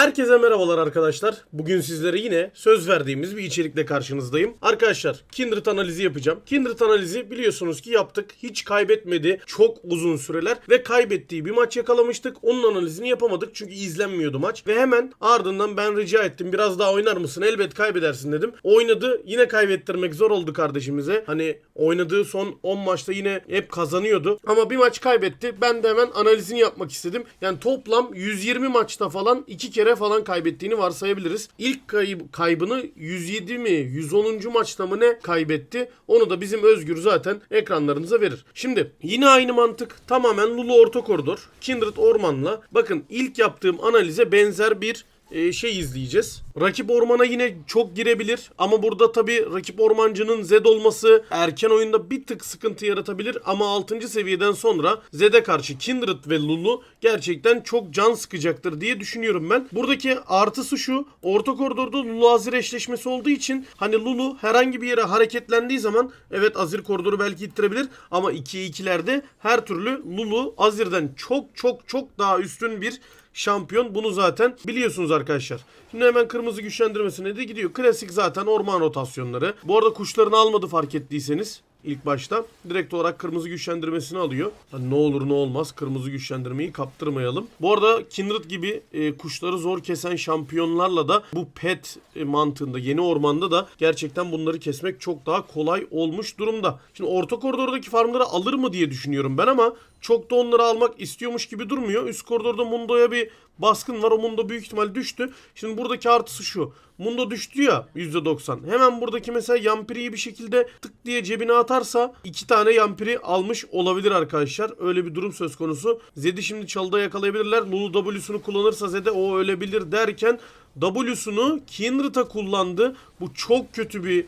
Herkese merhabalar arkadaşlar. Bugün sizlere yine söz verdiğimiz bir içerikle karşınızdayım. Arkadaşlar Kindred analizi yapacağım. Kindred analizi biliyorsunuz ki yaptık. Hiç kaybetmedi çok uzun süreler ve kaybettiği bir maç yakalamıştık. Onun analizini yapamadık çünkü izlenmiyordu maç. Ve hemen ardından ben rica ettim biraz daha oynar mısın? Elbet kaybedersin dedim. Oynadı. Yine kaybettirmek zor oldu kardeşimize. Hani oynadığı son 10 maçta yine hep kazanıyordu. Ama bir maç kaybetti. Ben de hemen analizini yapmak istedim. Yani toplam 120 maçta falan 2 kere falan kaybettiğini varsayabiliriz. İlk kayıp, kaybını 107 mi 110. maçta mı ne kaybetti? Onu da bizim Özgür zaten ekranlarınıza verir. Şimdi yine aynı mantık. Tamamen Lulu orta koridor. Kindred Orman'la. Bakın ilk yaptığım analize benzer bir e, şey izleyeceğiz. Rakip ormana yine çok girebilir ama burada tabi rakip ormancının Zed olması erken oyunda bir tık sıkıntı yaratabilir ama 6. seviyeden sonra Zed'e karşı Kindred ve Lulu gerçekten çok can sıkacaktır diye düşünüyorum ben. Buradaki artısı şu orta koridorda Lulu Azir eşleşmesi olduğu için hani Lulu herhangi bir yere hareketlendiği zaman evet Azir koridoru belki ittirebilir ama 2'ye 2'lerde her türlü Lulu Azir'den çok çok çok daha üstün bir şampiyon. Bunu zaten biliyorsunuz arkadaşlar. Şimdi hemen kırmızı güçlendirmesine de gidiyor. Klasik zaten orman rotasyonları. Bu arada kuşlarını almadı fark ettiyseniz ilk başta. Direkt olarak kırmızı güçlendirmesini alıyor. Hani ne olur ne olmaz kırmızı güçlendirmeyi kaptırmayalım. Bu arada Kindred gibi e, kuşları zor kesen şampiyonlarla da bu pet e, mantığında yeni ormanda da gerçekten bunları kesmek çok daha kolay olmuş durumda. Şimdi orta koridordaki farmları alır mı diye düşünüyorum ben ama çok da onları almak istiyormuş gibi durmuyor. Üst koridorda Mundo'ya bir baskın var. O Mundo büyük ihtimal düştü. Şimdi buradaki artısı şu. Mundo düştü ya %90. Hemen buradaki mesela Yampiri'yi bir şekilde tık diye cebine atarsa iki tane Yampiri almış olabilir arkadaşlar. Öyle bir durum söz konusu. Zed'i şimdi çalıda yakalayabilirler. Lulu W'sunu kullanırsa Zed'e o ölebilir derken W'sunu Kindred'a kullandı. Bu çok kötü bir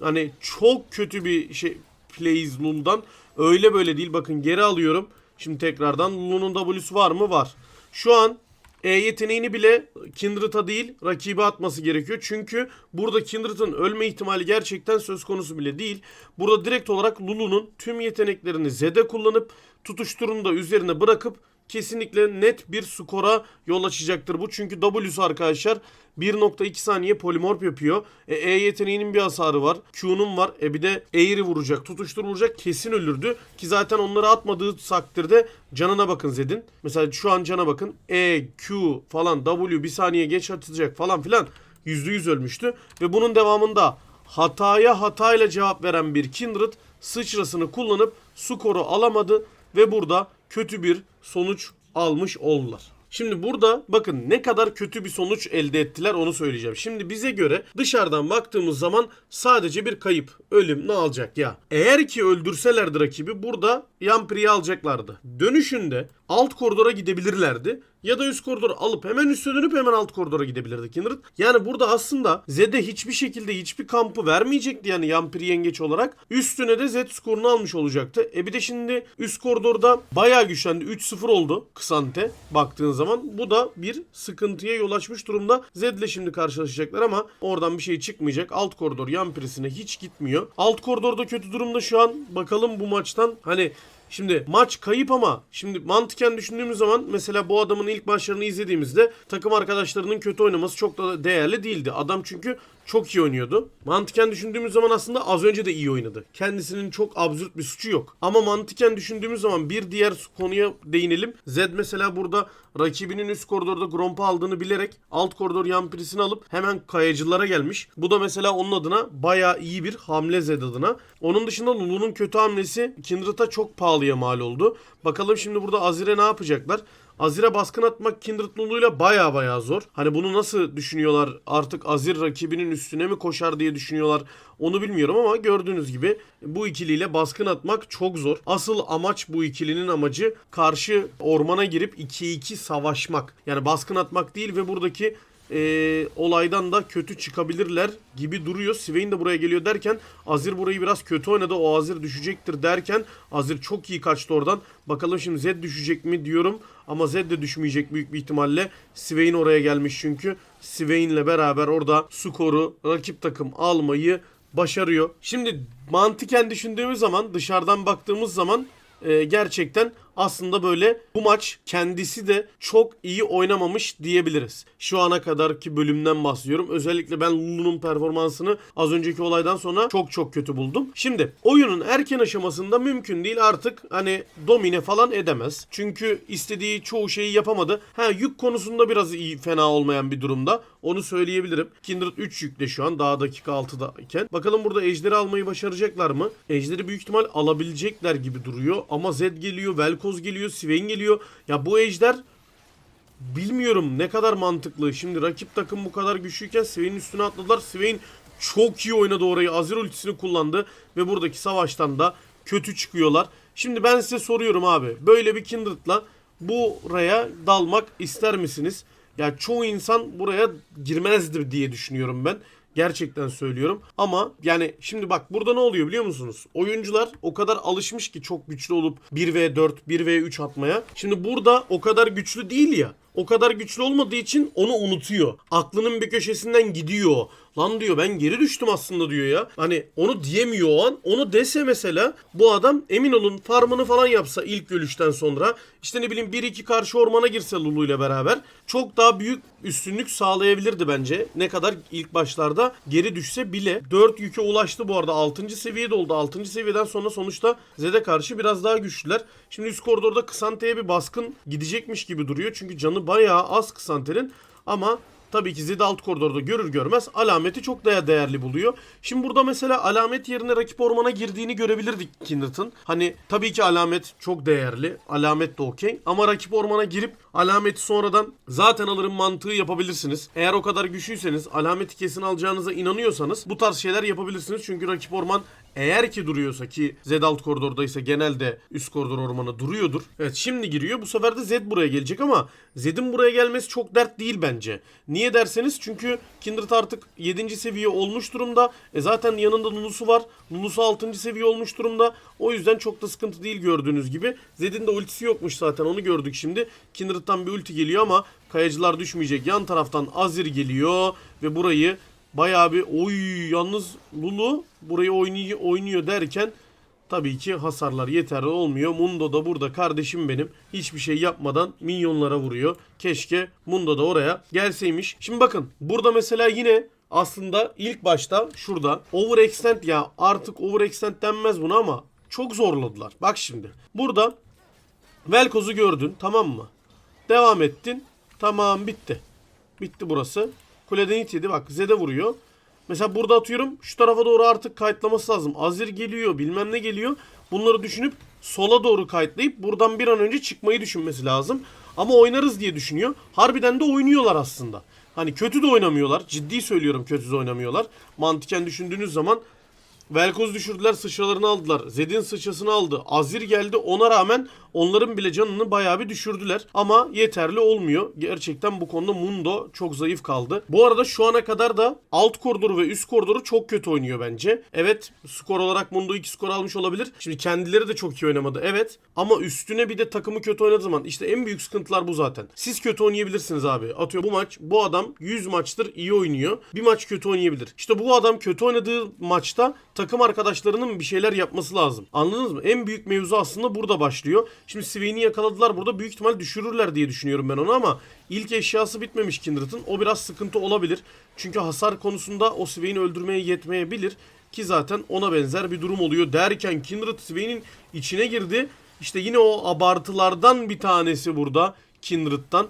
hani çok kötü bir şey plays Lulu'dan. Öyle böyle değil. Bakın geri alıyorum. Şimdi tekrardan Lulu'nun W'su var mı? Var. Şu an E yeteneğini bile Kindred'a değil rakibe atması gerekiyor. Çünkü burada Kindred'ın ölme ihtimali gerçekten söz konusu bile değil. Burada direkt olarak Lulu'nun tüm yeteneklerini Z'de kullanıp tutuşturunu da üzerine bırakıp kesinlikle net bir skora yol açacaktır bu. Çünkü W'su arkadaşlar 1.2 saniye polimorf yapıyor. E, e yeteneğinin bir hasarı var. Q'nun var. E bir de E'yi vuracak, tutuştur vuracak kesin ölürdü. Ki zaten onları atmadığı takdirde canına bakın Zed'in. Mesela şu an cana bakın. E, Q falan W bir saniye geç atacak falan filan. %100 ölmüştü. Ve bunun devamında hataya hatayla cevap veren bir Kindred sıçrasını kullanıp skoru alamadı ve burada kötü bir sonuç almış oldular. Şimdi burada bakın ne kadar kötü bir sonuç elde ettiler onu söyleyeceğim. Şimdi bize göre dışarıdan baktığımız zaman sadece bir kayıp, ölüm ne alacak ya. Eğer ki öldürselerdi rakibi burada Yampiri'yi alacaklardı. Dönüşünde alt koridora gidebilirlerdi. Ya da üst koridoru alıp hemen üste dönüp hemen alt koridora gidebilirdi Kindred. Yani burada aslında Zed'e hiçbir şekilde hiçbir kampı vermeyecekti yani Yampiri yengeç olarak. Üstüne de Zed skorunu almış olacaktı. E bir de şimdi üst koridorda bayağı güçlendi. 3-0 oldu Kısante baktığın zaman. Bu da bir sıkıntıya yol açmış durumda. Zed'le şimdi karşılaşacaklar ama oradan bir şey çıkmayacak. Alt koridor Yampirisine hiç gitmiyor. Alt koridorda kötü durumda şu an. Bakalım bu maçtan hani Şimdi maç kayıp ama şimdi mantıken düşündüğümüz zaman mesela bu adamın ilk maçlarını izlediğimizde takım arkadaşlarının kötü oynaması çok da değerli değildi. Adam çünkü çok iyi oynuyordu. Mantıken düşündüğümüz zaman aslında az önce de iyi oynadı. Kendisinin çok absürt bir suçu yok. Ama mantıken düşündüğümüz zaman bir diğer konuya değinelim. Zed mesela burada rakibinin üst koridorda Gromp'u aldığını bilerek alt koridor Yampirisini alıp hemen kayacılara gelmiş. Bu da mesela onun adına bayağı iyi bir hamle Zed adına. Onun dışında Lulu'nun kötü hamlesi Kindred'a çok pahalıya mal oldu. Bakalım şimdi burada Azir'e ne yapacaklar? Azir'e baskın atmak Kindred Lulu'yla baya baya zor. Hani bunu nasıl düşünüyorlar? Artık Azir rakibinin üstüne mi koşar diye düşünüyorlar. Onu bilmiyorum ama gördüğünüz gibi bu ikiliyle baskın atmak çok zor. Asıl amaç bu ikilinin amacı karşı ormana girip 2-2 savaşmak. Yani baskın atmak değil ve buradaki e, olaydan da kötü çıkabilirler gibi duruyor. Swain de buraya geliyor derken Azir burayı biraz kötü oynadı. O Azir düşecektir derken Azir çok iyi kaçtı oradan. Bakalım şimdi Zed düşecek mi diyorum. Ama Zed de düşmeyecek büyük bir ihtimalle. Swain oraya gelmiş çünkü. Swain'le beraber orada skoru rakip takım almayı başarıyor. Şimdi mantıken düşündüğümüz zaman dışarıdan baktığımız zaman e, gerçekten aslında böyle bu maç kendisi de çok iyi oynamamış diyebiliriz. Şu ana kadarki bölümden bahsediyorum. Özellikle ben Lulu'nun performansını az önceki olaydan sonra çok çok kötü buldum. Şimdi oyunun erken aşamasında mümkün değil artık hani domine falan edemez. Çünkü istediği çoğu şeyi yapamadı. Ha yük konusunda biraz iyi fena olmayan bir durumda. Onu söyleyebilirim. Kindred 3 yükle şu an daha dakika 6'dayken. Bakalım burada ejderi almayı başaracaklar mı? Ejderi büyük ihtimal alabilecekler gibi duruyor. Ama Zed geliyor, Velkoz geliyor, Swain geliyor. Ya bu ejder bilmiyorum ne kadar mantıklı. Şimdi rakip takım bu kadar güçlüyken Swain'in üstüne atladılar. Swain çok iyi oynadı orayı. Azir ultisini kullandı ve buradaki savaştan da kötü çıkıyorlar. Şimdi ben size soruyorum abi. Böyle bir Kindred'la buraya dalmak ister misiniz? Ya çoğu insan buraya girmezdi diye düşünüyorum ben. Gerçekten söylüyorum. Ama yani şimdi bak burada ne oluyor biliyor musunuz? Oyuncular o kadar alışmış ki çok güçlü olup 1v4, 1v3 atmaya. Şimdi burada o kadar güçlü değil ya. O kadar güçlü olmadığı için onu unutuyor. Aklının bir köşesinden gidiyor. Lan diyor ben geri düştüm aslında diyor ya. Hani onu diyemiyor o an. Onu dese mesela bu adam emin olun farmını falan yapsa ilk görüşten sonra işte ne bileyim 1-2 karşı ormana girse Lulu ile beraber çok daha büyük üstünlük sağlayabilirdi bence. Ne kadar ilk başlarda geri düşse bile 4 yüke ulaştı bu arada 6. seviyede oldu. 6. seviyeden sonra sonuçta Zed'e karşı biraz daha güçlüler. Şimdi üst koridorda Kısante'ye bir baskın gidecekmiş gibi duruyor. Çünkü canı bayağı az Kısante'nin ama Tabii ki Zed alt koridorda görür görmez alameti çok daha değerli buluyor. Şimdi burada mesela alamet yerine rakip ormana girdiğini görebilirdik Kindred'ın. Hani tabii ki alamet çok değerli. Alamet de okey. Ama rakip ormana girip alameti sonradan zaten alırım mantığı yapabilirsiniz. Eğer o kadar güçlüyseniz alameti kesin alacağınıza inanıyorsanız bu tarz şeyler yapabilirsiniz. Çünkü rakip orman eğer ki duruyorsa ki Z alt koridordaysa genelde üst koridor ormanı duruyordur. Evet şimdi giriyor. Bu sefer de Z buraya gelecek ama Z'in buraya gelmesi çok dert değil bence. Niye derseniz çünkü Kindred artık 7. seviye olmuş durumda. E zaten yanında Lulu'su var. Lulu'su 6. seviye olmuş durumda. O yüzden çok da sıkıntı değil gördüğünüz gibi. Zed'in de ultisi yokmuş zaten onu gördük şimdi. Kindred'dan bir ulti geliyor ama kayacılar düşmeyecek. Yan taraftan Azir geliyor ve burayı bayağı bir oy yalnız Lulu burayı oynuyor, oynuyor derken tabii ki hasarlar yeterli olmuyor. Mundo da burada kardeşim benim hiçbir şey yapmadan minyonlara vuruyor. Keşke Mundo da oraya gelseymiş. Şimdi bakın burada mesela yine aslında ilk başta şurada overextend ya artık overextend denmez buna ama çok zorladılar. Bak şimdi burada Velkoz'u gördün tamam mı? Devam ettin. Tamam bitti. Bitti burası. Kuleden hit yedi. Bak Zed'e vuruyor. Mesela burada atıyorum. Şu tarafa doğru artık kayıtlaması lazım. Azir geliyor. Bilmem ne geliyor. Bunları düşünüp sola doğru kayıtlayıp buradan bir an önce çıkmayı düşünmesi lazım. Ama oynarız diye düşünüyor. Harbiden de oynuyorlar aslında. Hani kötü de oynamıyorlar. Ciddi söylüyorum kötü de oynamıyorlar. Mantıken düşündüğünüz zaman Velkoz düşürdüler sıçralarını aldılar. Zed'in sıçrasını aldı. Azir geldi ona rağmen onların bile canını bayağı bir düşürdüler. Ama yeterli olmuyor. Gerçekten bu konuda Mundo çok zayıf kaldı. Bu arada şu ana kadar da alt koridoru ve üst koridoru çok kötü oynuyor bence. Evet skor olarak Mundo 2 skor almış olabilir. Şimdi kendileri de çok iyi oynamadı. Evet ama üstüne bir de takımı kötü oynadığı zaman işte en büyük sıkıntılar bu zaten. Siz kötü oynayabilirsiniz abi. Atıyor bu maç bu adam 100 maçtır iyi oynuyor. Bir maç kötü oynayabilir. İşte bu adam kötü oynadığı maçta takım arkadaşlarının bir şeyler yapması lazım. Anladınız mı? En büyük mevzu aslında burada başlıyor. Şimdi Swain'i yakaladılar burada. Büyük ihtimal düşürürler diye düşünüyorum ben onu ama ilk eşyası bitmemiş Kindred'ın. O biraz sıkıntı olabilir. Çünkü hasar konusunda o Swain'i öldürmeye yetmeyebilir. Ki zaten ona benzer bir durum oluyor derken Kindred Swain'in içine girdi. İşte yine o abartılardan bir tanesi burada Kindred'dan.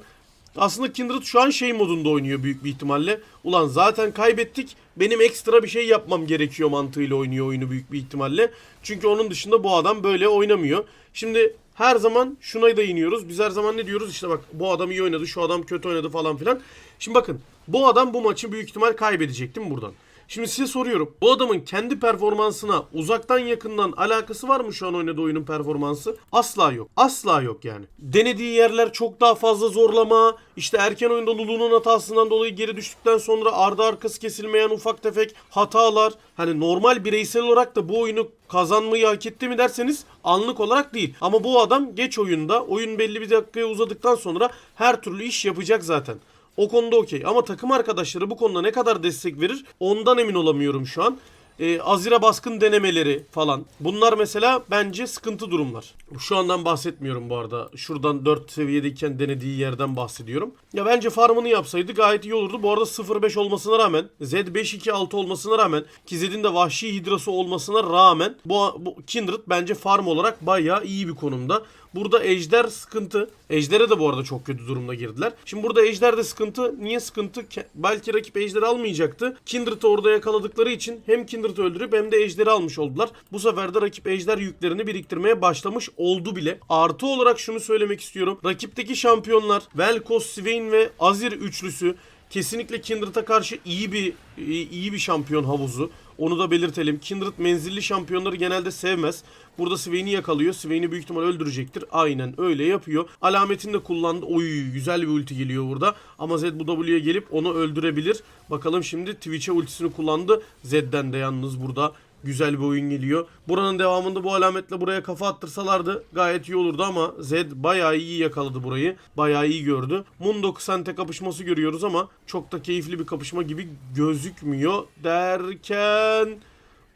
Aslında Kindred şu an şey modunda oynuyor büyük bir ihtimalle. Ulan zaten kaybettik. Benim ekstra bir şey yapmam gerekiyor mantığıyla oynuyor oyunu büyük bir ihtimalle. Çünkü onun dışında bu adam böyle oynamıyor. Şimdi her zaman şuna da iniyoruz. Biz her zaman ne diyoruz? İşte bak bu adam iyi oynadı, şu adam kötü oynadı falan filan. Şimdi bakın bu adam bu maçı büyük ihtimal kaybedecek değil mi buradan? Şimdi size soruyorum. Bu adamın kendi performansına uzaktan yakından alakası var mı şu an oynadığı oyunun performansı? Asla yok. Asla yok yani. Denediği yerler çok daha fazla zorlama. İşte erken oyunda Lulu'nun hatasından dolayı geri düştükten sonra ardı arkası kesilmeyen ufak tefek hatalar. Hani normal bireysel olarak da bu oyunu kazanmayı hak etti mi derseniz anlık olarak değil. Ama bu adam geç oyunda oyun belli bir dakikaya uzadıktan sonra her türlü iş yapacak zaten. O konuda okey. Ama takım arkadaşları bu konuda ne kadar destek verir ondan emin olamıyorum şu an. e, Azir'e baskın denemeleri falan. Bunlar mesela bence sıkıntı durumlar. Şu andan bahsetmiyorum bu arada. Şuradan 4 seviyedeyken denediği yerden bahsediyorum. Ya bence farmını yapsaydı gayet iyi olurdu. Bu arada 0-5 olmasına rağmen Z 5-2-6 olmasına rağmen ki Zed'in de vahşi hidrası olmasına rağmen bu, bu Kindred bence farm olarak bayağı iyi bir konumda. Burada Ejder sıkıntı. Ejder'e de bu arada çok kötü durumda girdiler. Şimdi burada Ejder'de sıkıntı. Niye sıkıntı? Belki rakip Ejder almayacaktı. Kindred'ı orada yakaladıkları için hem Kindred'ı öldürüp hem de Ejder'i almış oldular. Bu sefer de rakip Ejder yüklerini biriktirmeye başlamış oldu bile. Artı olarak şunu söylemek istiyorum. Rakipteki şampiyonlar Velkos, Swain ve Azir üçlüsü kesinlikle Kindred'a karşı iyi bir iyi iyi bir şampiyon havuzu. Onu da belirtelim. Kindred menzilli şampiyonları genelde sevmez. Burada Swain'i yakalıyor. Swain'i büyük ihtimal öldürecektir. Aynen öyle yapıyor. Alametini de kullandı. Oy güzel bir ulti geliyor burada. Ama Zed bu W'ye gelip onu öldürebilir. Bakalım şimdi Twitch'e ultisini kullandı. Zed'den de yalnız burada güzel bir oyun geliyor. Buranın devamında bu alametle buraya kafa attırsalardı gayet iyi olurdu ama Zed bayağı iyi yakaladı burayı. Bayağı iyi gördü. Mundo Kısante kapışması görüyoruz ama çok da keyifli bir kapışma gibi gözükmüyor derken...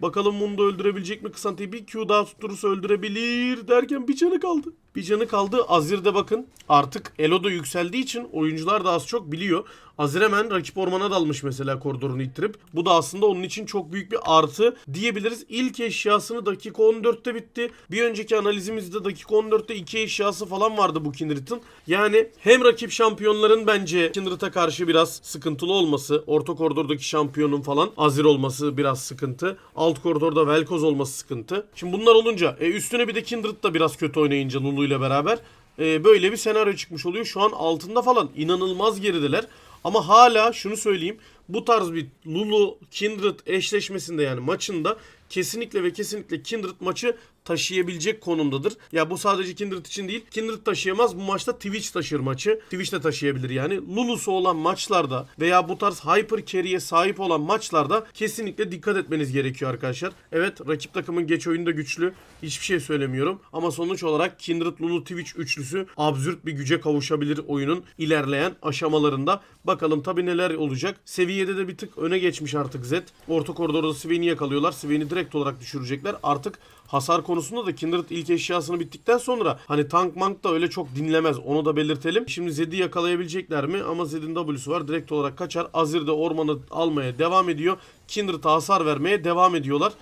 Bakalım Mundo öldürebilecek mi Kısante'yi? Bir Q daha tutturursa öldürebilir derken bir canı kaldı. Bir canı kaldı. Azir'de bakın artık Elo da yükseldiği için oyuncular da az çok biliyor. Azir hemen rakip ormana dalmış mesela koridorunu ittirip. Bu da aslında onun için çok büyük bir artı diyebiliriz. İlk eşyasını dakika 14'te bitti. Bir önceki analizimizde dakika 14'te iki eşyası falan vardı bu Kindred'ın. Yani hem rakip şampiyonların bence Kindred'a karşı biraz sıkıntılı olması, orta koridordaki şampiyonun falan Azir olması biraz sıkıntı. Alt koridorda Velkoz olması sıkıntı. Şimdi bunlar olunca e, üstüne bir de Kindred da biraz kötü oynayınca Lulu ile beraber e, böyle bir senaryo çıkmış oluyor. Şu an altında falan inanılmaz gerideler. Ama hala şunu söyleyeyim. Bu tarz bir Lulu Kindred eşleşmesinde yani maçında kesinlikle ve kesinlikle Kindred maçı taşıyabilecek konumdadır. Ya bu sadece Kindred için değil. Kindred taşıyamaz. Bu maçta Twitch taşır maçı. Twitch de taşıyabilir yani. Lulu'su olan maçlarda veya bu tarz hyper carry'e sahip olan maçlarda kesinlikle dikkat etmeniz gerekiyor arkadaşlar. Evet rakip takımın geç oyunda güçlü. Hiçbir şey söylemiyorum. Ama sonuç olarak Kindred Lulu Twitch üçlüsü absürt bir güce kavuşabilir oyunun ilerleyen aşamalarında. Bakalım tabi neler olacak. Seviyede de bir tık öne geçmiş artık Zed. Orta koridorda Swain'i yakalıyorlar. Swain'i direkt olarak düşürecekler. Artık hasar konusunda da Kindred ilk eşyasını bittikten sonra hani tank mank da öyle çok dinlemez. Onu da belirtelim. Şimdi Zed'i yakalayabilecekler mi? Ama Zed'in W'su var. Direkt olarak kaçar. Azir de ormanı almaya devam ediyor. Kindred'a hasar vermeye devam ediyorlar.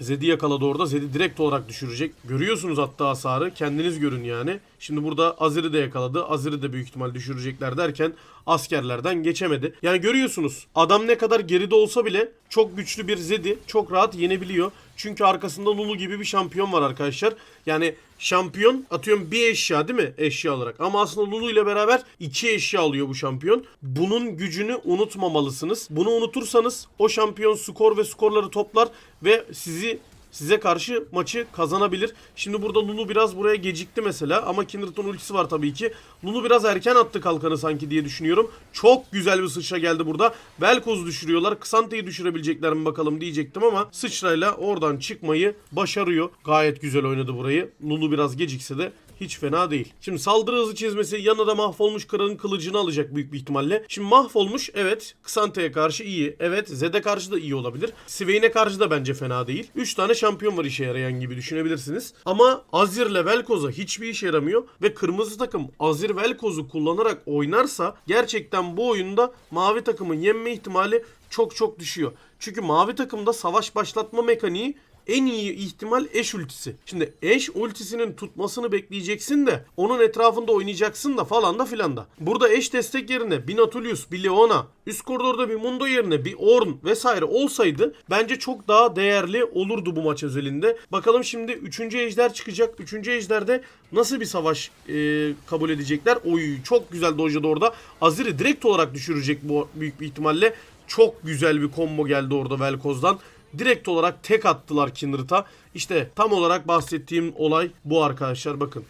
Zed'i yakaladı orada. Zed'i direkt olarak düşürecek. Görüyorsunuz hatta hasarı. Kendiniz görün yani. Şimdi burada Azir'i de yakaladı. Azir'i de büyük ihtimal düşürecekler derken askerlerden geçemedi. Yani görüyorsunuz adam ne kadar geride olsa bile çok güçlü bir Zed'i çok rahat yenebiliyor. Çünkü arkasında Lulu gibi bir şampiyon var arkadaşlar. Yani şampiyon atıyorum bir eşya değil mi eşya olarak. Ama aslında Lulu ile beraber iki eşya alıyor bu şampiyon. Bunun gücünü unutmamalısınız. Bunu unutursanız o şampiyon skor ve skorları toplar ve sizi size karşı maçı kazanabilir. Şimdi burada Lulu biraz buraya gecikti mesela ama Kindred'ın ultisi var tabii ki. Lulu biraz erken attı kalkanı sanki diye düşünüyorum. Çok güzel bir sıçra geldi burada. Velkoz'u düşürüyorlar. Ksante'yi düşürebilecekler mi bakalım diyecektim ama sıçrayla oradan çıkmayı başarıyor. Gayet güzel oynadı burayı. Lulu biraz gecikse de hiç fena değil. Şimdi saldırı hızı çizmesi yanına da mahvolmuş kralın kılıcını alacak büyük bir ihtimalle. Şimdi mahvolmuş evet Ksante'ye karşı iyi. Evet Zed'e karşı da iyi olabilir. Swain'e karşı da bence fena değil. 3 tane şampiyon var işe yarayan gibi düşünebilirsiniz. Ama Azir'le Velkoz'a hiçbir işe yaramıyor. Ve kırmızı takım Azir Velkoz'u kullanarak oynarsa gerçekten bu oyunda mavi takımın yenme ihtimali çok çok düşüyor. Çünkü mavi takımda savaş başlatma mekaniği en iyi ihtimal eş ultisi. Şimdi eş ultisinin tutmasını bekleyeceksin de onun etrafında oynayacaksın da falan da filan da. Burada eş destek yerine bir Nautilus, bir Leona, üst koridorda bir Mundo yerine bir Ornn vesaire olsaydı bence çok daha değerli olurdu bu maç özelinde. Bakalım şimdi 3. ejder çıkacak. 3. ejderde nasıl bir savaş e, kabul edecekler? Oy çok güzel dojladı orada. Azir'i direkt olarak düşürecek bu büyük bir ihtimalle. Çok güzel bir combo geldi orada Velkoz'dan direkt olarak tek attılar Kindred'a. İşte tam olarak bahsettiğim olay bu arkadaşlar bakın.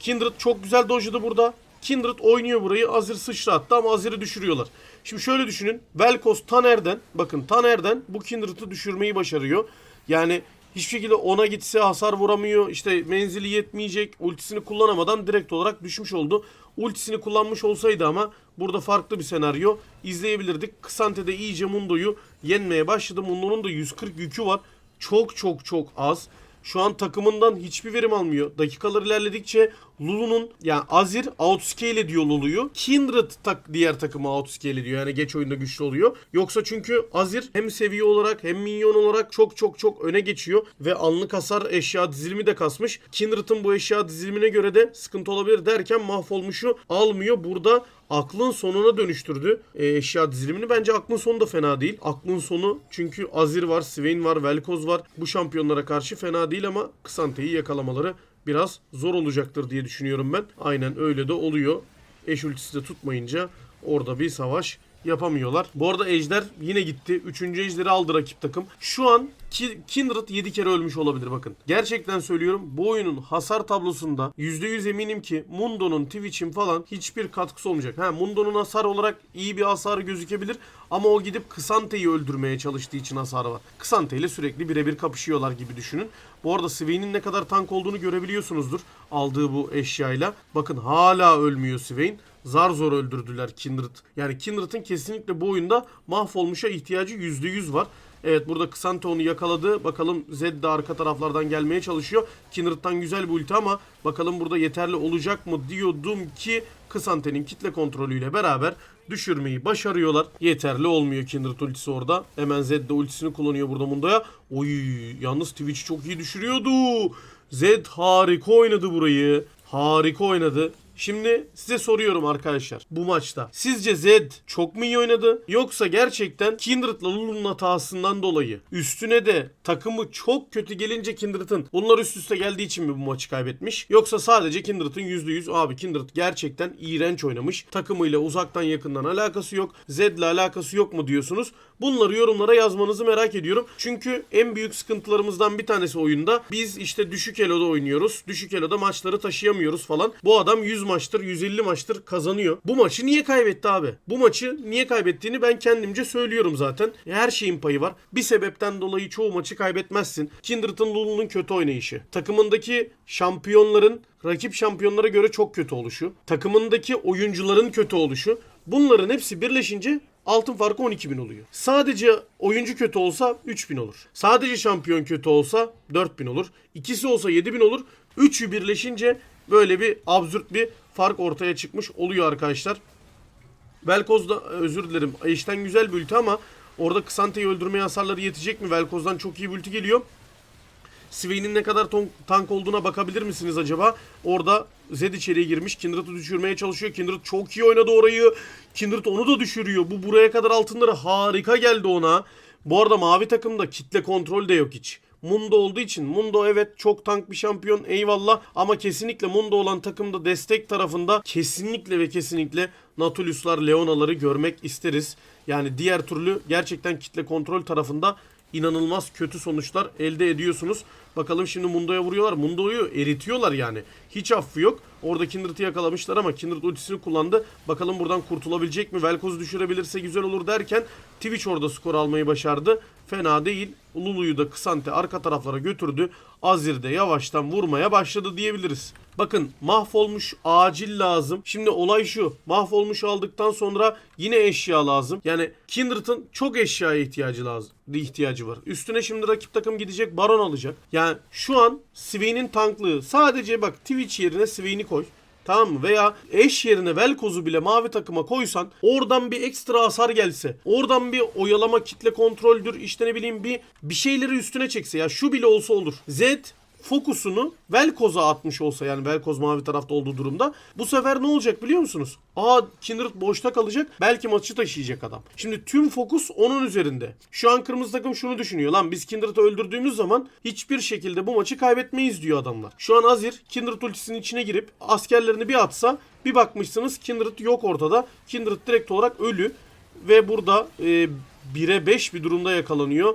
Kindred çok güzel dojladı burada. Kindred oynuyor burayı. Azir sıçrattı ama Azir'i düşürüyorlar. Şimdi şöyle düşünün. Velkos Taner'den bakın Taner'den bu Kindred'ı düşürmeyi başarıyor. Yani hiçbir şekilde ona gitse hasar vuramıyor. İşte menzili yetmeyecek. Ultisini kullanamadan direkt olarak düşmüş oldu. Ultisini kullanmış olsaydı ama burada farklı bir senaryo izleyebilirdik. Kısante de iyice Mundo'yu yenmeye başladı. Mundo'nun da 140 yükü var. Çok çok çok az. Şu an takımından hiçbir verim almıyor. Dakikalar ilerledikçe Lulu'nun yani Azir outscale ediyor Lulu'yu. Kindred tak diğer takımı outscale ediyor. Yani geç oyunda güçlü oluyor. Yoksa çünkü Azir hem seviye olarak hem minyon olarak çok çok çok öne geçiyor ve anlık hasar eşya dizilimi de kasmış. Kindred'ın bu eşya dizilimine göre de sıkıntı olabilir derken mahvolmuşu almıyor. Burada aklın sonuna dönüştürdü e, eşya dizilimini. Bence aklın sonu da fena değil. Aklın sonu çünkü Azir var, Swain var, Velkoz var. Bu şampiyonlara karşı fena değil ama Kısante'yi yakalamaları biraz zor olacaktır diye düşünüyorum ben. Aynen öyle de oluyor. Eş ultisi de tutmayınca orada bir savaş yapamıyorlar. Bu arada Ejder yine gitti. Üçüncü Ejder'i aldı rakip takım. Şu an Ki- Kindred 7 kere ölmüş olabilir bakın. Gerçekten söylüyorum bu oyunun hasar tablosunda %100 eminim ki Mundo'nun, Twitch'in falan hiçbir katkısı olmayacak. Ha Mundo'nun hasar olarak iyi bir hasarı gözükebilir ama o gidip Kısante'yi öldürmeye çalıştığı için hasarı var. Kısante ile sürekli birebir kapışıyorlar gibi düşünün. Bu arada Swain'in ne kadar tank olduğunu görebiliyorsunuzdur aldığı bu eşyayla. Bakın hala ölmüyor Swain zar zor öldürdüler Kindred. Yani Kindred'ın kesinlikle bu oyunda mahvolmuşa ihtiyacı %100 var. Evet burada Kısante onu yakaladı. Bakalım Zed de arka taraflardan gelmeye çalışıyor. Kindred'dan güzel bir ulti ama bakalım burada yeterli olacak mı diyordum ki Kısante'nin kitle kontrolüyle beraber düşürmeyi başarıyorlar. Yeterli olmuyor Kindred ultisi orada. Hemen Zed de ultisini kullanıyor burada Mundo'ya. Oy yalnız Twitch'i çok iyi düşürüyordu. Zed harika oynadı burayı. Harika oynadı. Şimdi size soruyorum arkadaşlar bu maçta. Sizce Zed çok mu iyi oynadı? Yoksa gerçekten Kindred'la Lulu'nun hatasından dolayı üstüne de takımı çok kötü gelince Kindred'ın bunlar üst üste geldiği için mi bu maçı kaybetmiş? Yoksa sadece Kindred'ın %100 abi Kindred gerçekten iğrenç oynamış. Takımıyla uzaktan yakından alakası yok. Zed'le alakası yok mu diyorsunuz? Bunları yorumlara yazmanızı merak ediyorum. Çünkü en büyük sıkıntılarımızdan bir tanesi oyunda biz işte düşük eloda oynuyoruz. Düşük eloda maçları taşıyamıyoruz falan. Bu adam 100 maçtır, 150 maçtır kazanıyor. Bu maçı niye kaybetti abi? Bu maçı niye kaybettiğini ben kendimce söylüyorum zaten. Her şeyin payı var. Bir sebepten dolayı çoğu maçı kaybetmezsin. Kindred'ın Lulu'nun kötü oynayışı. Takımındaki şampiyonların rakip şampiyonlara göre çok kötü oluşu. Takımındaki oyuncuların kötü oluşu. Bunların hepsi birleşince altın farkı 12.000 oluyor. Sadece oyuncu kötü olsa 3.000 olur. Sadece şampiyon kötü olsa 4.000 olur. İkisi olsa 7.000 olur. Üçü birleşince böyle bir absürt bir fark ortaya çıkmış oluyor arkadaşlar. Velkoz'da özür dilerim. Eşten güzel bir ulti ama orada Kısante'yi öldürmeye hasarları yetecek mi? Velkoz'dan çok iyi bir ulti geliyor. Swain'in ne kadar tank olduğuna bakabilir misiniz acaba? Orada Zed içeriye girmiş. Kindred'ı düşürmeye çalışıyor. Kindred çok iyi oynadı orayı. Kindred onu da düşürüyor. Bu buraya kadar altınları harika geldi ona. Bu arada mavi takımda kitle kontrol de yok hiç. Mundo olduğu için Mundo evet çok tank bir şampiyon eyvallah ama kesinlikle Mundo olan takımda destek tarafında kesinlikle ve kesinlikle Nautilus'lar, Leona'ları görmek isteriz. Yani diğer türlü gerçekten kitle kontrol tarafında inanılmaz kötü sonuçlar elde ediyorsunuz. Bakalım şimdi Mundo'ya vuruyorlar. Mundo'yu eritiyorlar yani. Hiç affı yok. Orada Kindred'i yakalamışlar ama Kindred ultisini kullandı. Bakalım buradan kurtulabilecek mi? Velkoz'u düşürebilirse güzel olur derken Twitch orada skor almayı başardı. Fena değil. Lulu'yu da Kısante arka taraflara götürdü. Azir de yavaştan vurmaya başladı diyebiliriz. Bakın mahvolmuş acil lazım. Şimdi olay şu. Mahvolmuş aldıktan sonra yine eşya lazım. Yani Kindred'ın çok eşyaya ihtiyacı lazım. ihtiyacı var. Üstüne şimdi rakip takım gidecek Baron alacak. Yani şu an Swain'in tanklığı sadece bak Twitch yerine Swain'i koy. Tamam mı? Veya eş yerine Velkoz'u bile mavi takıma koysan oradan bir ekstra hasar gelse. Oradan bir oyalama kitle kontroldür işte ne bileyim bir bir şeyleri üstüne çekse ya şu bile olsa olur. Zed fokusunu Velkoz'a atmış olsa yani Velkoz mavi tarafta olduğu durumda bu sefer ne olacak biliyor musunuz? Aa Kindred boşta kalacak belki maçı taşıyacak adam. Şimdi tüm fokus onun üzerinde. Şu an kırmızı takım şunu düşünüyor lan biz Kindred'ı öldürdüğümüz zaman hiçbir şekilde bu maçı kaybetmeyiz diyor adamlar. Şu an Azir Kindred ultisinin içine girip askerlerini bir atsa bir bakmışsınız Kindred yok ortada. Kindred direkt olarak ölü ve burada e, 1'e 5 bir durumda yakalanıyor.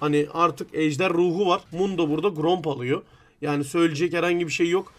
Hani artık ejder ruhu var. Mundo burada Gromp alıyor. Yani söyleyecek herhangi bir şey yok.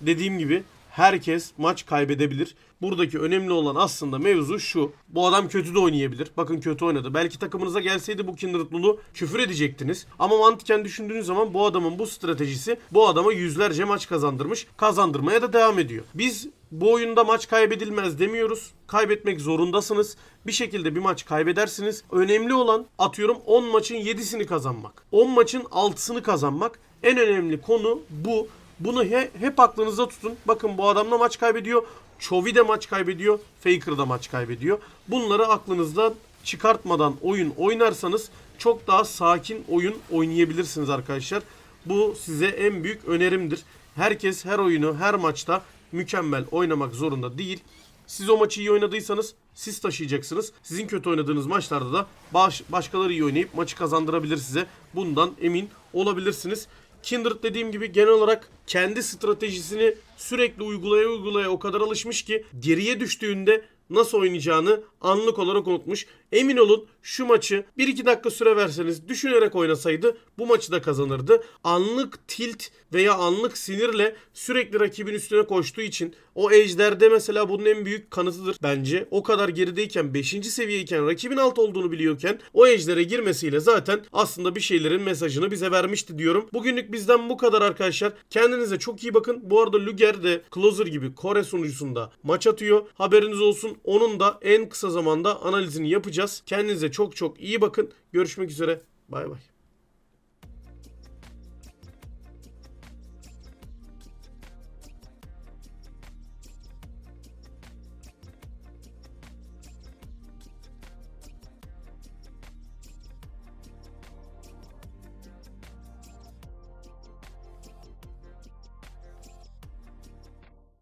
Dediğim gibi herkes maç kaybedebilir. Buradaki önemli olan aslında mevzu şu. Bu adam kötü de oynayabilir. Bakın kötü oynadı. Belki takımınıza gelseydi bu Kindred küfür edecektiniz. Ama mantıken düşündüğünüz zaman bu adamın bu stratejisi bu adama yüzlerce maç kazandırmış. Kazandırmaya da devam ediyor. Biz bu oyunda maç kaybedilmez demiyoruz. Kaybetmek zorundasınız. Bir şekilde bir maç kaybedersiniz. Önemli olan atıyorum 10 maçın 7'sini kazanmak. 10 maçın 6'sını kazanmak. En önemli konu bu. Bunu he- hep aklınızda tutun. Bakın bu adam da maç kaybediyor. Chovy de maç kaybediyor. Faker da maç kaybediyor. Bunları aklınızdan çıkartmadan oyun oynarsanız çok daha sakin oyun oynayabilirsiniz arkadaşlar. Bu size en büyük önerimdir. Herkes her oyunu her maçta mükemmel oynamak zorunda değil. Siz o maçı iyi oynadıysanız siz taşıyacaksınız. Sizin kötü oynadığınız maçlarda da baş, başkaları iyi oynayıp maçı kazandırabilir size. Bundan emin olabilirsiniz. Kindred dediğim gibi genel olarak kendi stratejisini sürekli uygulaya uygulaya o kadar alışmış ki geriye düştüğünde nasıl oynayacağını anlık olarak unutmuş. Emin olun şu maçı 1-2 dakika süre verseniz düşünerek oynasaydı bu maçı da kazanırdı. Anlık tilt veya anlık sinirle sürekli rakibin üstüne koştuğu için o ejderde mesela bunun en büyük kanıtıdır bence. O kadar gerideyken 5. seviyeyken rakibin alt olduğunu biliyorken o ejdere girmesiyle zaten aslında bir şeylerin mesajını bize vermişti diyorum. Bugünlük bizden bu kadar arkadaşlar. Kendinize çok iyi bakın. Bu arada Luger de Closer gibi Kore sunucusunda maç atıyor. Haberiniz olsun. Onun da en kısa zamanda analizini yapacağız. Kendinize çok çok iyi bakın. Görüşmek üzere. Bay bay.